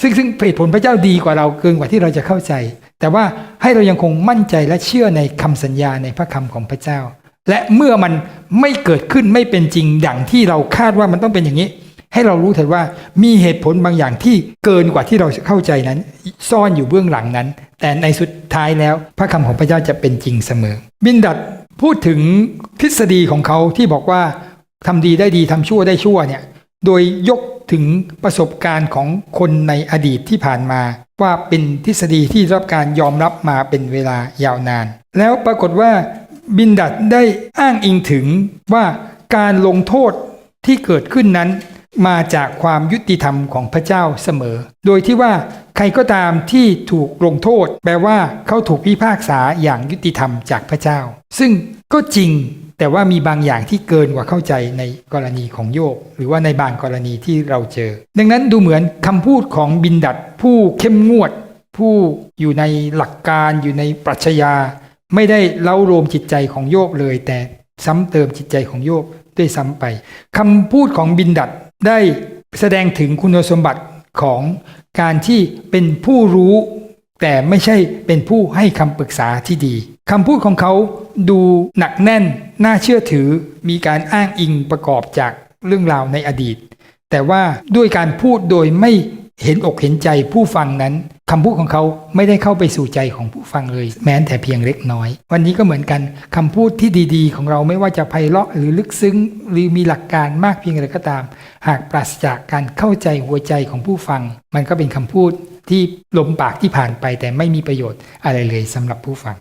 ซึ่งซึ่งเหตุผลพระเจ้าดีกว่าเราเกินกว่าที่เราจะเข้าใจ แต่ว่าให้เรายังคงมั่นใจและเชื่อในคำสัญญาในพระคำของพระเจ้า และเมื่อมันไม่เกิดขึ้นไม่เป็นจริงดังที่เราคาดว่ามันต้องเป็นอย่างนี้ ให้เรารู้เถิดว่ามีเหตุผลบางอย่างที่เกินกว่าที่เราเข้าใจนั้น ซ่อนอยู่เบื้องหลังนั้น แต่ในสุดท้ายแล้วพระคำของพระเจ้าจะเป็นจริงเสมอ บินดัดพูดถึงทฤษฎีของเขาที่บอกว่าทำดีได้ดีทำชั่วได้ชั่วเนี่ยโดยยก ถึงประสบการณ์ของคนในอดีตที่ผ่านมา ว่าเป็นทฤษฎีที่รับการยอมรับมาเป็นเวลายาวนาน แล้วปรากฏว่าบินดัตได้อ้างอิงถึงว่าการลงโทษที่เกิดขึ้นนั้น มาจากความยุติธรรมของพระเจ้าเสมอ โดยที่ว่าใครก็ตามที่ถูกลงโทษ แปลว่าเขาถูกพิพากษาอย่างยุติธรรมจากพระเจ้า ซึ่งก็จริงแต่ว่ามีบางอย่างที่เกินกว่าเข้าใจในกรณีของโยบหรือว่าในบางกรณีที่เราเจอ ดังนั้นดูเหมือนคำพูดของบินดัดผู้เข้มงวด ผู้อยู่ในหลักการอยู่ในปรัชญาไม่ได้เล้ารวมจิตใจของโยบเลย แต่ซ้ำเติมจิตใจของโยบด้วยซ้ำไปคำพูดของบินดัด ได้แสดงถึงคุณสมบัติของการที่เป็นผู้รู้ แต่ไม่ใช่เป็นผู้ให้คำปรึกษาที่ดีคำพูดของเขาดูหนักแน่น น่าเชื่อถือ มีการอ้างอิงประกอบจากเรื่องราวในอดีต แต่ว่าด้วยการพูดโดยไม่ เห็นอกเห็นใจผู้ฟังนั้นคำพูดของเขาไม่ได้เข้าไปสู่ใจของผู้ฟังเลย แม้แต่เพียงเล็กน้อย วันนี้ก็เหมือนกันคำพูดที่ดีๆ ของเราไม่ว่าจะไพเราะหรือลึกซึ้ง หรือมีหลักการมากเพียงไรก็ตาม หากปราศจากการเข้าใจหัวใจของผู้ฟัง มันก็เป็นคำพูดที่ลมปากที่ผ่านไปแต่ไม่มีประโยชน์อะไรเลยสำหรับผู้ฟัง